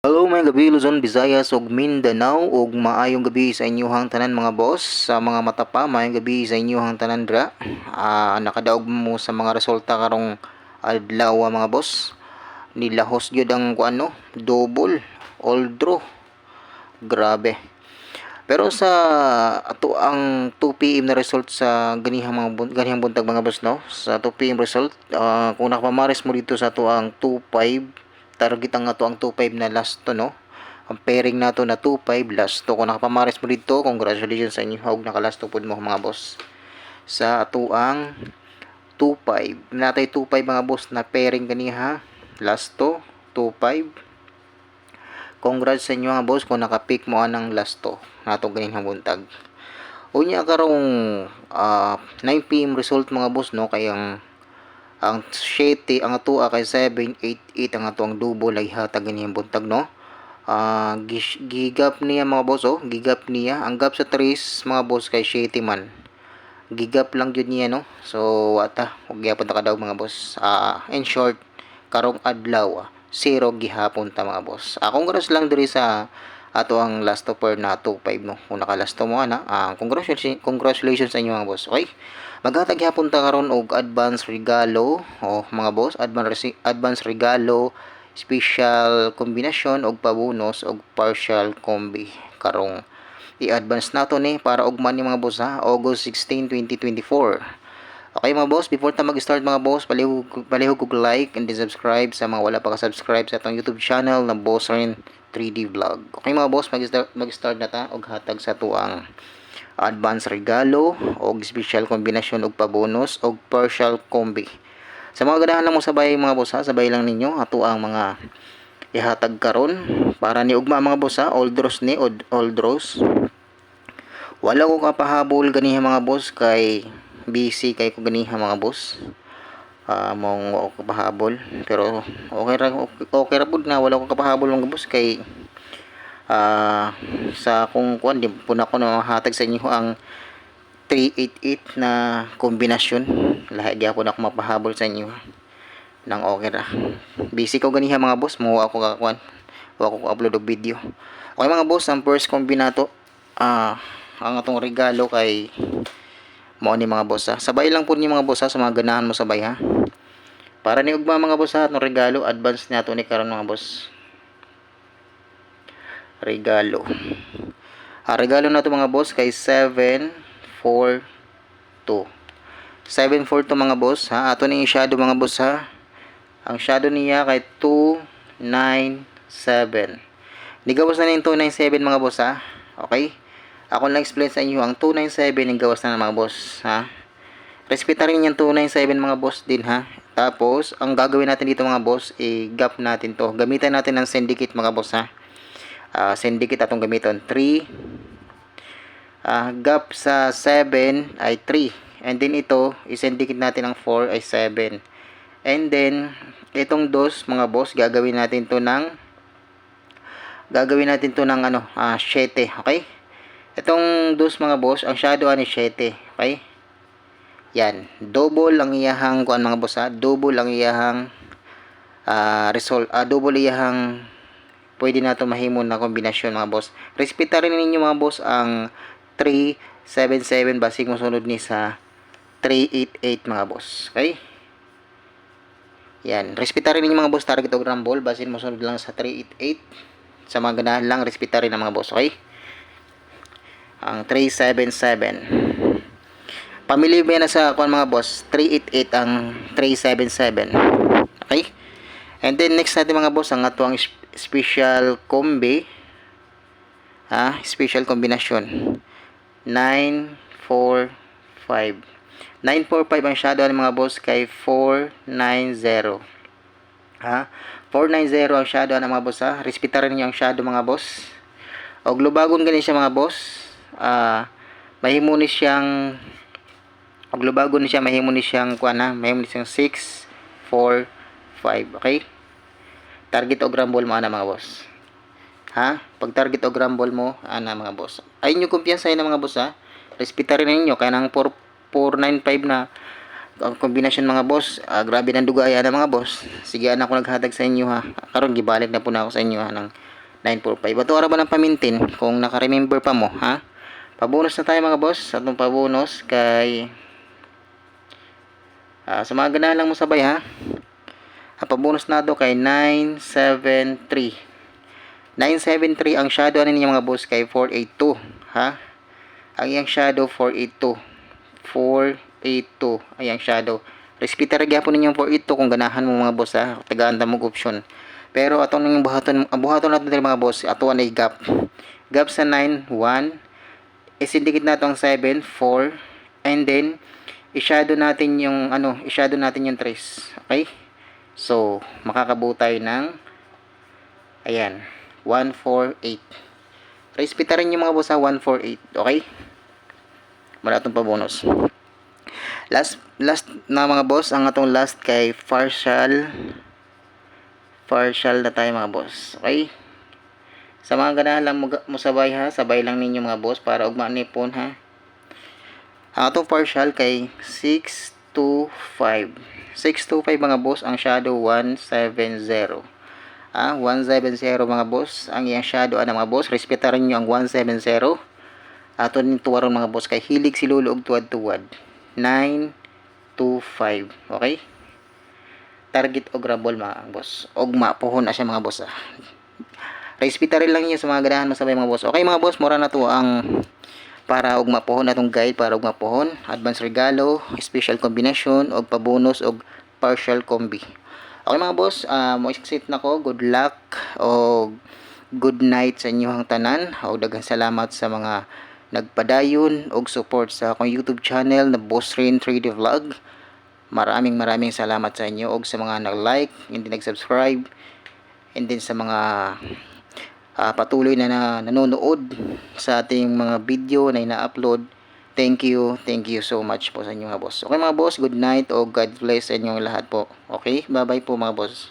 Hello mga gabi Luzon, Visayas ug Mindanao ug maayong gabi sa inyong tanan mga boss. Sa mga mata maayong gabi sa inyong tanan dra. Ah, nakadaog mo sa mga resulta karong adlaw mga boss. Nilahos gyud ang kuano, double, all draw. Grabe. Pero sa ato ang 2 PM na result sa ganihang mga ganihang buntag mga boss no. Sa 2 PM result, ah, kung nakapamaris mo dito sa ato ang 2.5 target ang ato ang 2.5 na last to no? Ang pairing nato na 2.5 last to kung nakapamaris mo dito. Congratulations sa inyo. Hog nakalast to pod mo mga boss. Sa ato ang 2.5 natay 2.5 mga boss na pairing kaniha last to 2.5 congrats sa inyo mga boss kung nakapick mo anang last to natong ganihang buntag. Unya karong ah, 9 PM result mga boss no? Kay ang ang 7 ang ato kay 7 8 8 ang ato ang double ay hatag ganyan buntag no? Gis- gigap niya mga boss oh. Gigap niya. Ang gap sa 3 mga boss kay 7 man. Gigap lang jud niya no? So ata ug gyapon ta kadaog mga boss. Ah, in short karong adlaw ah, zero gihapon ta mga boss. Ah, congrats lang diri sa ato ang last offer na 2.5 no? Kung nakalast mo ana ah, congratulations congratulations sa inyo mga boss. Okay? Maghatag gyapon ta karon og advance regalo o mga boss, advance advance regalo, special kombinasyon og pabonus og partial combi karong i-advance nato ni para ugman ni mga boss ha? August 16, 2024. Okay mga boss, before ta mag-start mga boss, palihog palihog og like and subscribe sa mga wala pa ka-subscribe sa atong YouTube channel na Boss Rin 3D Vlog. Okay mga boss, mag-start mag-start na ta og hatag sa tuang advance regalo og special kombinasyon og pabonus og partial combi. Sa mga ganahan lang mo sabay mga boss ha, sabay lang ninyo ato ang mga ihatag karon para ni ugma mga boss ha, all draws ni od all draws. Wala ko kapahabol ganiha mga boss kay busy kay ko ganiha mga boss. Ah, mong wa ko kapahabol. Pero okay ra okay, ra pud na wala ko kapahabol mga boss kay ah sa kung kuan di po na ako na mahatag sa inyo ang 388 na kombinasyon. Lahat di ako na ako mapahabol sa inyo nang okay ra. Busy ko ganiha mga boss mo ako kakuan wa ko upload og video. Okay mga boss ang first kombinato ah ang atong regalo kay mo ni mga boss ha. sabay lang po ni mga boss ha, sa mga ganahan mo sabay ha para ni ugma mga boss ha atong regalo advance nato ni karon mga boss regalo. Ah, regalo na to mga boss kay 742. 742 mga boss ha. Ato ning shadow mga boss ha. Ang shadow niya kay 297. Nigawas na ning 297 mga boss ha. Okay? Ako lang explain sa inyo ang 297 nigawas na ng mga boss ha. Respetarin yung 297 mga boss din ha. Tapos, ang gagawin natin dito mga boss, i-gap natin to. Gamitan natin ng syndicate mga boss ha uh, syndicate atong gamiton 3 uh, gap sa 7 ay 3 and then ito i-syndicate natin ang 4 ay 7 and then itong dos mga boss gagawin natin to ng gagawin natin to ng ano uh, 7 okay itong dos mga boss ang shadow ani 7 okay yan double ang iyahang kuan mga boss ha double ang iyahang uh, result uh, double iyahang pwede na ito mahimon na kombinasyon mga boss. Respeta rin ninyo mga boss ang 377 basig mo sunod ni sa 388 mga boss. Okay? Yan. Respeta rin ninyo mga boss target o rumble basin mo sunod lang sa 388. Sa mga ganahan lang, respeta rin ang mga boss. Okay? Ang 377. Pamili mo yan sa kuan mga boss. 388 ang 377. Okay? And then next natin mga boss ang ato ang special combi. Ha? Special kombinasyon. 945 945 ang shadow ng mga boss kay 490 ha? 490 ang shadow ng mga boss ha? Respetaran niyo ang shadow mga boss. Og lubagon gani siya mga boss uh, mahimo ni siyang og lubagon ni siya mahimo ni siyang kuan ha mahimo ni siyang 6 4 5 okay? Target og rumble mo ana mga boss. Ha? Pag target og rumble mo ana mga boss. Ay nyo kumpiyansa na mga boss ha? Respeta rin ninyo kaya nang 4 495 na ang kombinasyon mga boss. Uh, grabe nang dugaya na mga boss. Sige ana ko naghatag sa inyo ha? Karon gibalik na po na ako sa inyo ha ng 945. Ato ara ba ng pamintin kung naka-remember pa mo, ha? Pabonus na tayo mga boss. Atong pabonus kay Ah, sa mga ganahan lang mo sabay ha. Ang pabonus na do kay 973. 973 ang shadow ano ninyo mga boss kay 482, ha? Ang iyang shadow 482. 482 ang iyang shadow. Respeta ra gyapon ninyo 482 kung ganahan mo mga boss ha. Tagaan ta mo option. Pero atong ning buhaton ang buhaton diri mga boss, ato ay gap. Gap sa 9 1 isindikit nato ang 7 4 and then i-shadow natin yung ano, i-shadow natin yung trace. Okay? So, makakabuo tayo ng ayan, 148. Respeta rin yung mga boss ha, 148. Okay? Wala itong pabonus. Last, last na mga boss, ang atong last kay partial partial na tayo mga boss. Okay? Sa mga ganahan lang mo, sabay ha, sabay lang ninyo mga boss para ugma ni pon ha. Ang partial kay 625. 625 mga boss, ang shadow 170. Ah, 170 mga boss. Ang iyang shadow ano mga boss, respetaran niyo ang 170. Ato nin tuwaron mga boss kay hilig si Lolo og tuwad-tuwad. 925. Okay? Target og grabol mga boss. Og mapuhon na siya mga boss ah. Respeta rin lang niyo sa mga ganahan masabay mga boss. Okay mga boss, mura na to ang para og mapuhon natong guide para og mapuhon advance regalo special combination og pabonus og partial combi. Okay mga boss uh, mo exit na ko. Good luck o good night sa inyong tanan. O daghang salamat sa mga nagpadayon og support sa akong YouTube channel na Boss Rain 3D Vlog. Maraming maraming salamat sa inyo og sa mga nag-like hindi nag-subscribe and then sa mga uh, patuloy na, na nanonood sa ating mga video na ina-upload. Thank you, thank you so much po sa inyo mga boss. Okay mga boss, good night o God bless sa inyong lahat po. Okay, bye bye po mga boss.